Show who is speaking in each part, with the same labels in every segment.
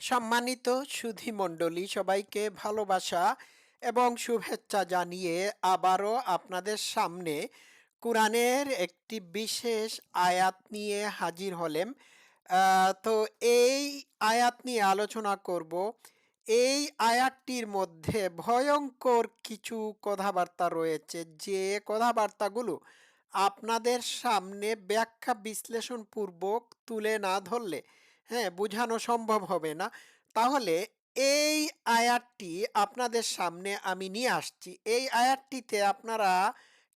Speaker 1: সম্মানিত সুধী মণ্ডলী, সবাইকে ভালোবাসা এবং শুভেচ্ছা জানিয়ে আবারও আপনাদের সামনে কোরআনের একটি বিশেষ আয়াত নিয়ে হাজির হলেম। তো এই আয়াত নিয়ে আলোচনা করব। এই আয়াতটির মধ্যে ভয়ঙ্কর কিছু কথাবার্তা রয়েছে। যে কথাবার্তাগুলো আপনাদের সামনে ব্যাখ্যা বিশ্লেষণ পূর্বক তুলে না ধরলে হ্যাঁ বোঝানো সম্ভব হবে না। তাহলে এই আয়াতটি আপনাদের সামনে আমি নিয়ে আসছি। এই আয়াতটিতে আপনারা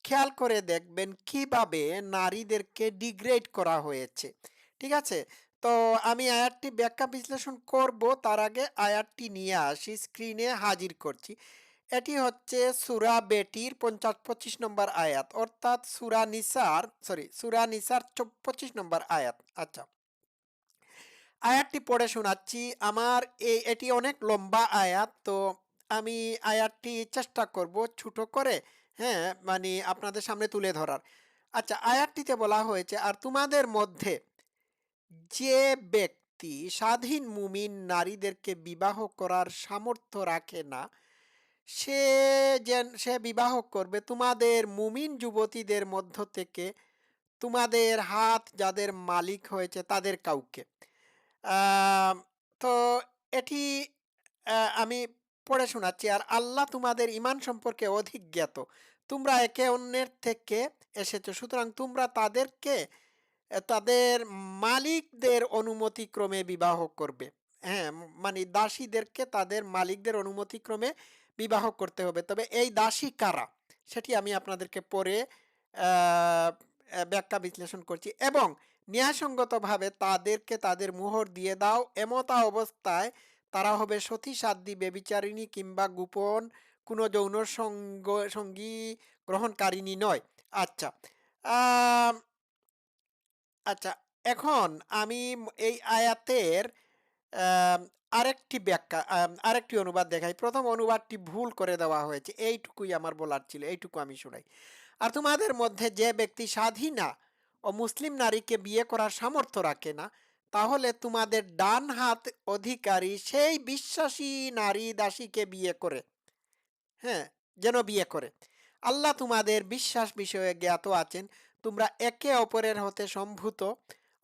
Speaker 1: খেয়াল করে দেখবেন কীভাবে নারীদেরকে ডিগ্রেড করা হয়েছে। ঠিক আছে? তো আমি আয়াতটি ব্যাখ্যা বিশ্লেষণ করব, তার আগে আয়াতটি নিয়ে আসি স্ক্রিনে হাজির করছি। এটি হচ্ছে সুরা বেটির পঞ্চাশ পঁচিশ নম্বর আয়াত, অর্থাৎ সুরা নিসার সরি সুরা নিসার পঁচিশ নম্বর আয়াত। আচ্ছা। আয়াতটি পড়ে শোনাচ্ছি। আমার এই এটি অনেক লম্বা আয়াত, তো আমি আয়াতটি চেষ্টা করব ছোট করে হ্যাঁ মানে আপনাদের সামনে তুলে ধরার। আচ্ছা আয়াতটিতে বলা হয়েছে, আর তোমাদের মধ্যে যে ব্যক্তি স্বাধীন মুমিন নারীদেরকে বিবাহ করার সামর্থ্য রাখে না, সে যেন, সে বিবাহ করবে তোমাদের মুমিন যুবতীদের মধ্য থেকে তোমাদের হাত যাদের মালিক হয়েছে তাদের কাউকে। তো এটি আমি পড়ে শোনাচ্ছি, আর আল্লাহ তোমাদের ইমান সম্পর্কে অধিক জ্ঞাত। তোমরা একে অন্যের থেকে এসেছ, সুতরাং তোমরা তাদেরকে তাদের মালিকদের অনুমতি ক্রমে বিবাহ করবে। হ্যাঁ মানে দাসীদেরকে তাদের মালিকদের অনুমতি ক্রমে বিবাহ করতে হবে। তবে এই দাসী কারা? সেটি আমি আপনাদেরকে পরে ব্যাখ্যা বিশ্লেষণ করছি। এবং ন্যায়সঙ্গতভাবে তাদেরকে তাদের মোহর দিয়ে দাও, এমতা অবস্থায় তারা হবে সতী সাধ্বী বেবিচারিণী কিংবা গোপন কোনো যৌন সঙ্গ, সঙ্গী গ্রহণকারিণী নয়। আচ্ছা আচ্ছা এখন আমি এই আয়াতের আরেকটি ব্যাখ্যা আরেকটি অনুবাদ দেখাই। প্রথম অনুবাদটি ভুল করে দেওয়া হয়েছে। এইটুকুই আমার বলার ছিল, এইটুকু আমি শোনাই। আর তোমাদের মধ্যে যে ব্যক্তি স্বাধীনা ও মুসলিম নারীকে বিয়ে করার সামর্থ্য রাখে না, তাহলে তোমাদের ডান হাত অধিকারী সেই বিশ্বাসী নারী দাসীকে বিয়ে করে। হ্যাঁ যেন বিয়ে করে। আল্লাহ তোমাদের বিশ্বাস বিষয়ে জ্ঞাত আছেন, তোমরা একে অপরের হতে সম্ভূত,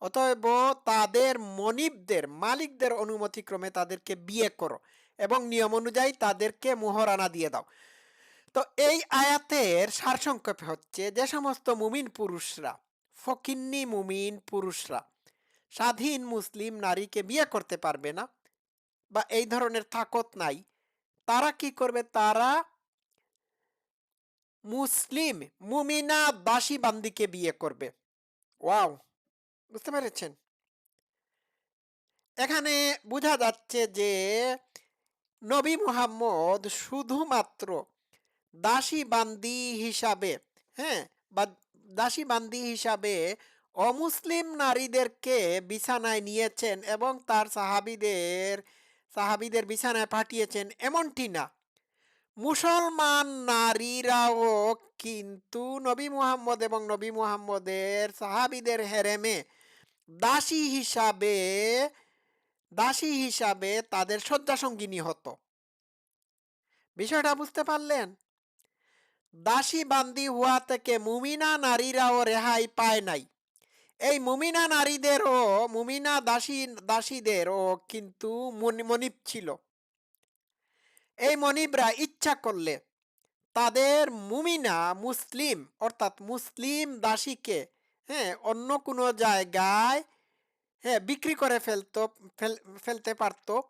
Speaker 1: অতএব তাদের মনিবদের, মালিকদের অনুমতিক্রমে তাদেরকে বিয়ে করো এবং নিয়ম অনুযায়ী তাদেরকে মোহরানা দিয়ে দাও। তো এই আয়াতের সারসংক্ষেপ হচ্ছে যে সমস্ত মুমিন পুরুষরা, ফকিন্নি মুমিন পুরুষরা স্বাধীন মুসলিম নারীকে বিয়ে করতে পারবে না বা এই ধরনের তাকত নাই, তারা কি করবে? তারা মুসলিম মুমিনা দাসী বান্দিকে বিয়ে করবে। ওয়াও, বুঝতে পেরেছেন? এখানে বোঝা যাচ্ছে যে নবী মুহাম্মদ শুধুমাত্র দাসী বান্দি হিসাবে হ্যাঁ? বা দাসী বান্দি হিসাবে অমুসলিম নারীদেরকে বিছানায় নিয়েছেন এবং তার সাহাবিদের সাহাবিদের বিছানায় পাঠিয়েছেন এমনটি না। মুসলমান নারীরাও কিন্তু নবী মুহাম্মদ এবং নবী মুহাম্মদের সাহাবিদের হেরেমে দাসী হিসাবে দাসী হিসাবে তাদের শয্যাসঙ্গিনী হতো। বিষয়টা বুঝতে পারলেন? দাসী বান্দি হওয়া থেকে মুমিনা নারীরাও রেহাই পায় নাই। এই মুমিনা নারীদেরও মুমিনা দাসী দাসীদেরও কিন্তু মনি- মনিব ছিল। এই মনিবরা ইচ্ছা করলে তাদের মুমিনা মুসলিম, অর্থাৎ মুসলিম দাসীকে হ্যাঁ অন্য কোনো জায়গায় হ্যাঁ বিক্রি করে ফেলতো ফেলতে পারতো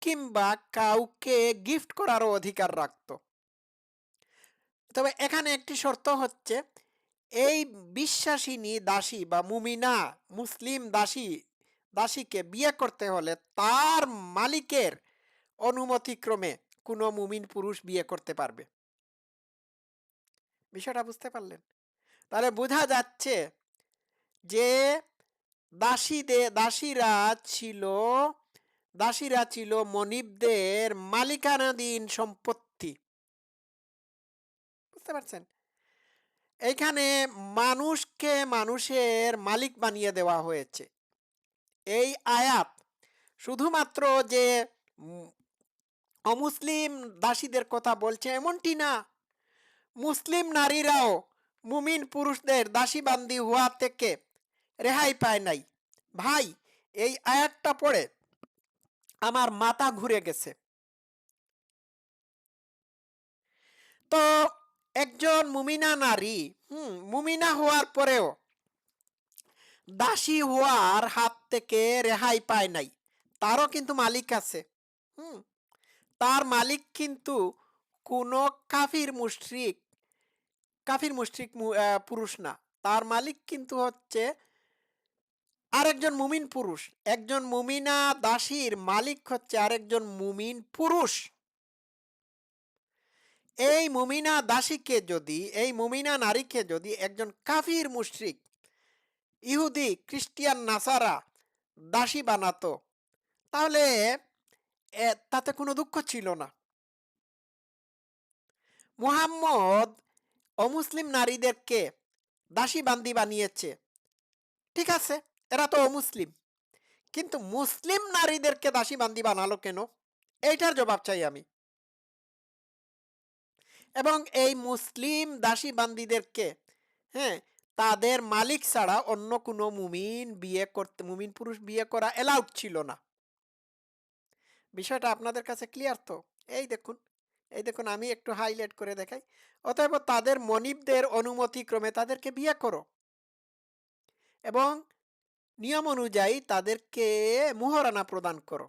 Speaker 1: কিংবা কাউকে গিফট করারও অধিকার রাখতো। তবে এখানে একটি শর্ত হচ্ছে, এই বিশ্বাসিনী দাসী বা মুমিনা, মুসলিম দাসী, দাসীকে বিয়ে করতে হলে তার মালিকের অনুমতিক্রমে কোনো মুমিন পুরুষ বিয়ে করতে পারবে। বিষয়টা বুঝতে পারলেন? তাহলে বোঝা যাচ্ছে যে দাসীদের দাসীরা ছিল দাসীরা ছিল মনিবদের মালিকানাধীন সম্পত্তি বুঝতে পারছেন? এইখানে মানুষকে মানুষের মালিক বানিয়ে দেওয়া হয়েছে। এই আয়াত শুধুমাত্র যে অমুসলিম দাসীদের কথা বলছে এমনটি না। মুসলিম নারীরাও মুমিন পুরুষদের দাসীবান্দি হওয়া থেকে রেহাই পায় নাই। ভাই, এই আয়াতটা পড়ে আমার মাথা ঘুরে গেছে। তো একজন মুমিনা নারী, হুম, মুমিনা হওয়ার পরেও দাসী হওয়ার হাত থেকে রেহাই পায় নাই। তারও কিন্তু মালিক আছে, হুম। তার মালিক কিন্তু কোনো কাফির মুশরিক কাফির মুশরিক পুরুষ না। তার মালিক কিন্তু হচ্ছে আরেকজন মুমিন পুরুষ। একজন মুমিনা দাসীর মালিক হচ্ছে আরেকজন মুমিন পুরুষ। এই মুমিনা দাসীকে যদি, এই মুমিনা নারীকে যদি একজন কাফির মুশরিক, ইহুদি, খ্রিস্টিয়ান, নাসারা দাসী বানাতো, তাহলে তাতে কোনো দুঃখ ছিল না। মুহাম্মদ অমুসলিম নারীদেরকে দাসী বান্দি বানিয়েছে। ঠিক আছে, এরা তো অমুসলিম, কিন্তু মুসলিম নারীদেরকে দাসী বান্দি বানালো কেন? এইটার জবাব চাই আমি। এবং এই মুসলিম দাসী বান্দিদেরকে হ্যাঁ তাদের মালিক ছাড়া অন্য কোনো মুমিন বিয়ে করতে, মুমিন পুরুষ বিয়ে করা এলাউড ছিল না। বিষয়টা আপনাদের কাছে ক্লিয়ার তো? এই দেখুন এই দেখুন, আমি একটু হাইলাইট করে দেখাই। অতএব তাদের মনিবদের অনুমতি ক্রমে তাদেরকে বিয়ে করো। এবং নিয়ম অনুযায়ী তাদেরকে মুহরানা প্রদান করো।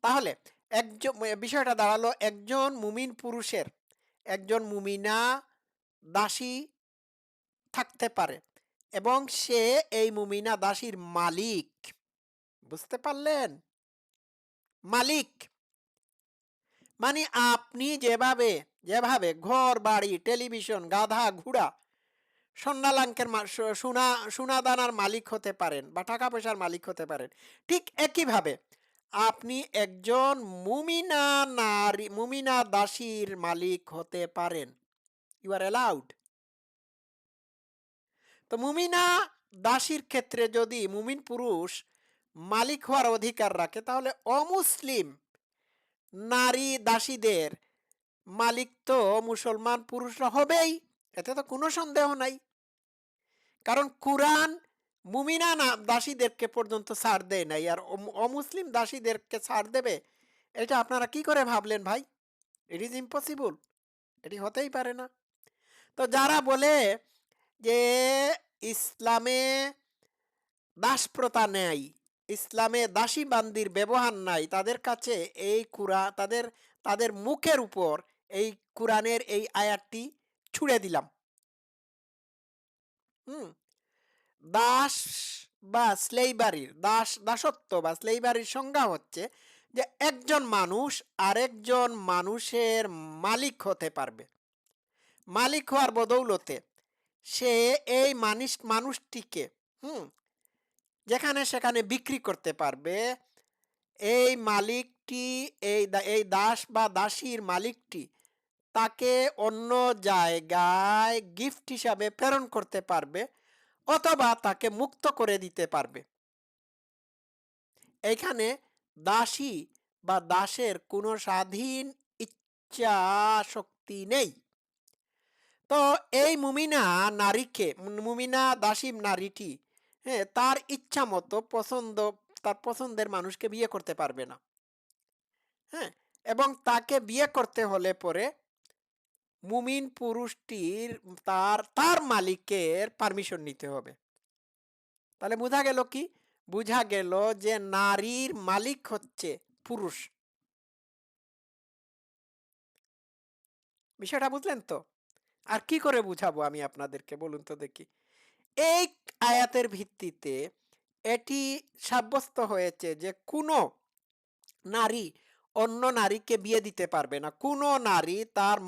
Speaker 1: তাহলে একজন, বিষয়টা দাঁড়াল, একজন মুমিন পুরুষের একজন মুমিনা দাসী থাকতে পারে এবং সে এই মুমিনা দাসীর মালিক। বুঝতে পারলেন? মালিক। মানে আপনি যেভাবে যেভাবে ঘর, বাড়ি, টেলিভিশন, গাধা, ঘোড়া স্বর্ণালাঙ্কের মা- সোনা, সোনাদানার মালিক হতে পারেন বা টাকা পয়সার মালিক হতে পারেন, ঠিক একইভাবে আপনি একজন মুমিনা নারী, মুমিনা দাসীর মালিক হতে পারেন। ইউ আর অ্যালাউড তো মুমিনা দাসীর ক্ষেত্রে যদি মুমিন পুরুষ মালিক হওয়ার অধিকার রাখে, তাহলে অমুসলিম নারী দাসীদের মালিক তো মুসলমান পুরুষরা হবেই, এতে তো কোনো সন্দেহ নাই। কারণ কোরআন মুমিনা না দাসীদেরকে পর্যন্ত ছাড় দেয় নাই, আর অমুসলিম দাসীদেরকে ছাড় দেবে? এটা আপনারা কি করে ভাবলেন ভাই? ইট ইজ ইম্পসিবল এটি হতেই পারে না। তো যারা বলে যে ইসলামে দাসপ্রথা নেই, ইসলামে দাসী বান্দির ব্যবহার নাই, তাদের কাছে এই কুরা, তাদের তাদের মুখের উপর এই কোরআনের এই আয়াতটি ছুড়ে দিলাম। হুম। দাস বা স্লেইবারির, দাস, দাসত্ব বা স্লেইবারির সংজ্ঞা হচ্ছে যে একজন মানুষ আরেকজন মানুষের মালিক হতে পারবে। মালিক হওয়ার বদৌলতে সে এই মানুষ মানুষটিকে, হুম, যেখানে সেখানে বিক্রি করতে পারবে। এই মালিকটি, এই এই দাস বা দাসীর মালিকটি তাকে অন্য জায়গায় গিফট হিসাবে প্রেরণ করতে পারবে। অথবা তাকে মুক্ত করে দিতে পারবে। এখানে দাসী বা দাসের কোনো স্বাধীন ইচ্ছা শক্তি নেই। তো এই মুমিনা নারীকে, মুমিনা দাসী নারীটি হ্যাঁ তার ইচ্ছা মতো পছন্দ, তার পছন্দের মানুষকে বিয়ে করতে পারবে না। হ্যাঁ এবং তাকে বিয়ে করতে হলে পরে মুমিন পুরুষটির তার তার মালিকের পারমিশন নিতে হবে। তাহলে বোঝা গেল কি? বোঝা গেল যে নারীর মালিক হচ্ছে পুরুষ। বিষয়টা বুঝলেন তো? আর কি করে বুঝাবো আমি আপনাদেরকে? বলুন তো দেখি। এই আয়াতের ভিত্তিতে এটি সাব্যস্ত হয়েছে যে কোনো নারী অন্য নারীকে বিয়ে দিতে পারবে না। কোনো নারী তার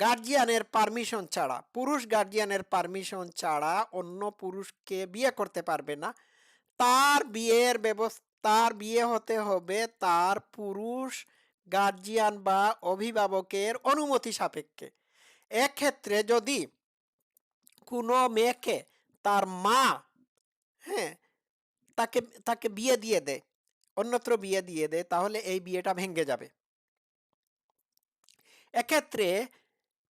Speaker 1: গার্জিয়ানের পারমিশন ছাড়া, পুরুষ গার্জিয়ানের পারমিশন ছাড়া অন্য পুরুষকে বিয়ে করতে পারবে না। তার বিয়ের ব্যবস্থা, তার বিয়ে হতে হবে তার পুরুষ গার্জিয়ান বা অভিভাবকের অনুমতি সাপেক্ষে। এক্ষেত্রে যদি কোনো মেয়েকে তার মা হ্যাঁ তাকে তাকে বিয়ে দিয়ে দেয়, অন্যত্র বিয়ে দিয়ে দেয়, তাহলে এই বিয়েটা ভেঙে যাবে। এক্ষেত্রে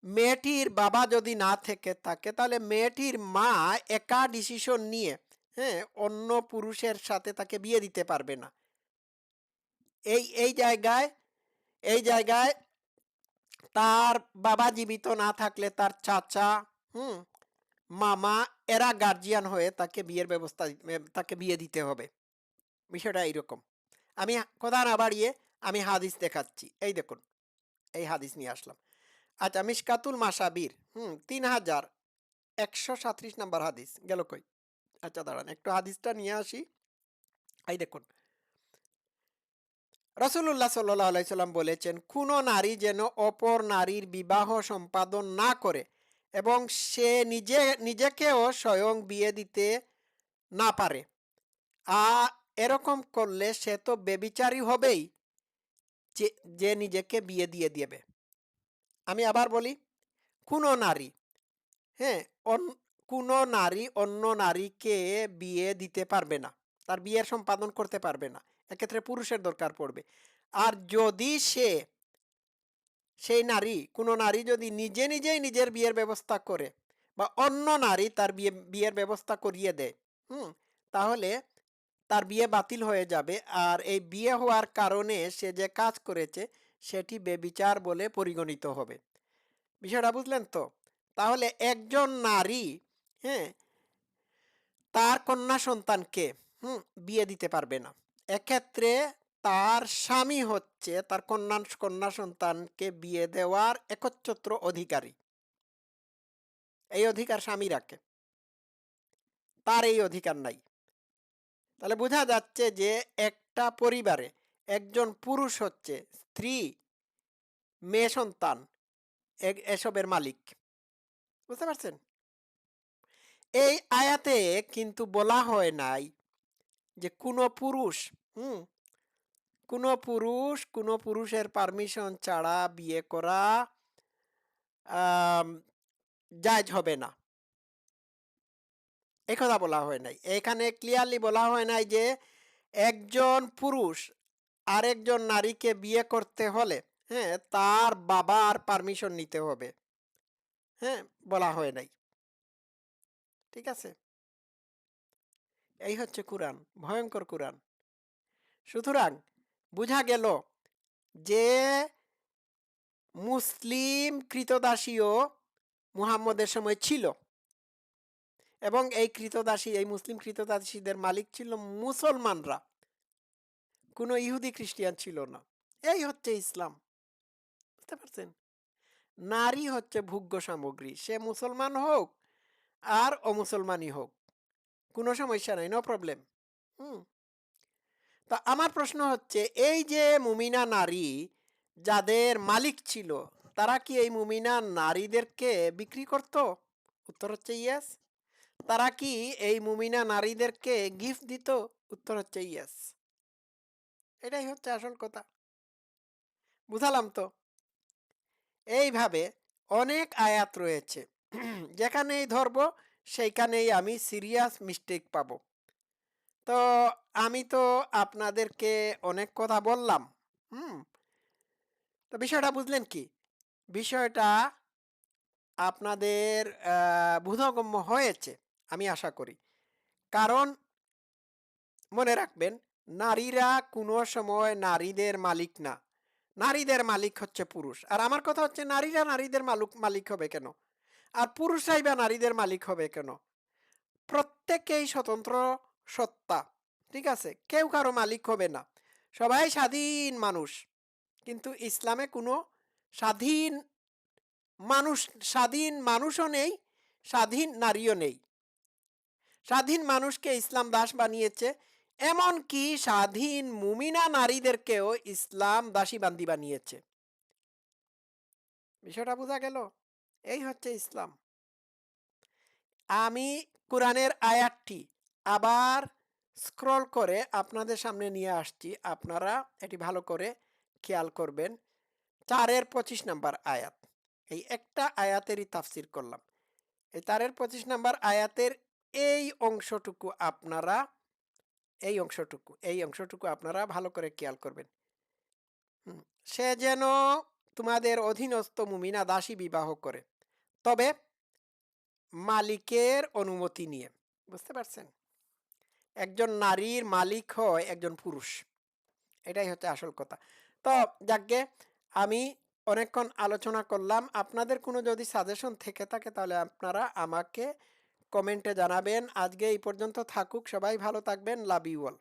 Speaker 1: মেয়েটির বাবা যদি না থেকে থাকে, তাহলে মেয়েটির মা একা ডিসিশন নিয়ে হ্যাঁ অন্য পুরুষের সাথে তাকে বিয়ে দিতে পারবে না। এই এই জায়গায় এই জায়গায় তার বাবা জীবিত না থাকলে তার চাচা, হুম, মামা এরা গার্জিয়ান হয়ে তাকে বিয়ের ব্যবস্থা, তাকে বিয়ে দিতে হবে। বিষয়টা এইরকম। আমি কথা না বাড়িয়ে আমি হাদিস দেখাচ্ছি। এই দেখুন, এই হাদিস নিয়ে আসলাম। আচ্ছা মিসকাতুল মাসাবির হুম তিন হাজার একশো সাঁত্রিশ নাম্বার হাদিস, গেল কই? আচ্ছা দাঁড়ান, একটু হাদিসটা নিয়ে আসি। এই দেখুন। রসুল্লাহ সাল্লাহ সাল্লাম বলেছেন কোনো নারী যেন অপর নারীর বিবাহ সম্পাদন না করে এবং সে নিজে, নিজেকেও স্বয়ং বিয়ে দিতে না পারে। আ, এরকম করলে সে তো বেবিচারী হবেই যে নিজেকে বিয়ে দিয়ে দেবে। আমি আবার বলি, কোনো নারী। হ্যাঁ কোনো নারী অন্য নারীকে বিয়ে দিতে পারবে না। তার বিয়ের সম্পাদন করতে পারবে না। এক্ষেত্রে পুরুষের দরকার পড়বে। আর যদি সে, সেই নারী, কোনো নারী যদি নিজে নিজেই নিজের বিয়ের ব্যবস্থা করে বা অন্য নারী তার বিয়ে, বিয়ের ব্যবস্থা করিয়ে দেয়, হুম, তাহলে তার বিয়ে বাতিল হয়ে যাবে। আর এই বিয়ে হওয়ার কারণে সে যে কাজ করেছে সেটি বেবিচার বলে পরিগণিত হবে। বিষয়টা বুঝলেন তো? তাহলে একজন নারী হ্যাঁ তার কন্যা সন্তানকে, হুম, বিয়ে দিতে পারবে না। এক্ষেত্রে তার স্বামী হচ্ছে, তার কন্যা কন্যা সন্তানকে বিয়ে দেওয়ার একচ্ছত্র অধিকারী। এই অধিকার স্বামী রাখে। তার এই অধিকার নাই। তাহলে বোঝা যাচ্ছে যে একটা পরিবারে একজন পুরুষ হচ্ছে স্ত্রী, মেয়ে, সন্তান এসবের মালিক। বুঝতে পারছেন? এই আয়াতে কিন্তু বলা হয় নাই যে কোনো পুরুষ, হুম? কোনো পুরুষ, কোনো পুরুষের পারমিশন ছাড়া বিয়ে করা জায়জ হবে না। কথা বলা হয় নাই। এখানে ক্লিয়ারলি বলা হয় নাই যে একজন পুরুষ আরেকজন নারীকে বিয়ে করতে হলে হ্যাঁ তার বাবার পারমিশন নিতে হবে। হ্যাঁ বলা হয় নাই। ঠিক আছে? এই হচ্ছে কোরআন ভয়ঙ্কর কোরআন। সুতরাং বোঝা গেল যে মুসলিম কৃতদাসীও মুহাম্মদের সময় ছিল এবং এই কৃতদাসী, এই মুসলিম কৃতদাসীদের মালিক ছিল মুসলমানরা। কোনো ইহুদি খ্রিস্টিয়ান ছিল না। এই হচ্ছে ইসলাম। বুঝতে পারছেন? নারী হচ্ছে ভোগ্য সামগ্রী। সে মুসলমান হোক আর অমুসলমানই হোক। কোনো সমস্যা নাই নো প্রবলেম হুম। তা আমার প্রশ্ন হচ্ছে, এই যে মুমিনা নারী যাদের মালিক ছিল, তারা কি এই মুমিনা নারীদেরকে বিক্রি করত? উত্তর হচ্ছে ইয়েস তারা কি এই মুমিনা নারীদেরকে গিফট দিত? উত্তর হচ্ছে ইয়েস এটাই হচ্ছে আসল কথা। বুঝালাম তো? এইভাবে অনেক আয়াত রয়েছে। যেখানেই ধরবো, সেইখানেই আমি সিরিয়াস মিস্টেক পাব। তো আমি তো আপনাদেরকে অনেক কথা বললাম, হুম? তো বিষয়টা বুঝলেন কি? বিষয়টা আপনাদের বোধগম্য হয়েছে, আমি আশা করি। কারণ মনে রাখবেন নারীরা কোনো সময় নারীদের মালিক না। নারীদের মালিক হচ্ছে পুরুষ। আর আমার কথা হচ্ছে নারীরা নারীদের মালিক মালিক হবে কেন? আর পুরুষরাই বা নারীদের মালিক হবে কেন? প্রত্যেকেই স্বতন্ত্র সত্তা, ঠিক আছে? কেউ কারও মালিক হবে না। সবাই স্বাধীন মানুষ। কিন্তু ইসলামে কোনো স্বাধীন মানুষ, স্বাধীন মানুষও নেই, স্বাধীন নারীও নেই। স্বাধীন মানুষকে ইসলাম দাস বানিয়েছে। এমনকি স্বাধীন মুমিনা নারীদেরকেও ইসলাম দাসী বান্দি বানিয়েছে। বিষয়টা বোঝা গেল? এই হচ্ছে ইসলাম। আমি কোরআনের আয়াতটি আবার স্ক্রল করে আপনাদের সামনে নিয়ে আসছি। আপনারা এটি ভালো করে খেয়াল করবেন। চারের পঁচিশ নাম্বার আয়াত। এই একটা আয়াতেরই তাফসির করলাম। এই চারের পঁচিশ নাম্বার আয়াতের এই অংশটুকু আপনারা এই অংশটুকু এই অংশটুকু আপনারা ভালো করে খেয়াল করবেন। সে যেন তোমাদের অধীনস্থ মুমিনা দাসী বিবাহ করে। তবে মালিকের অনুমতি নিয়ে, বুঝতে পারছেন? একজন নারীর মালিক হয় একজন পুরুষ। এটাই হচ্ছে আসল কথা। তো যাকে আমি অনেকক্ষণ আলোচনা করলাম। আপনাদের কোনো যদি সাজেশন থেকে থাকে তাহলে আপনারা আমাকে কমেন্টে জানাবেন। আজকে এই পর্যন্ত থাকুক সবাই ভালো থাকবেন। Love you all.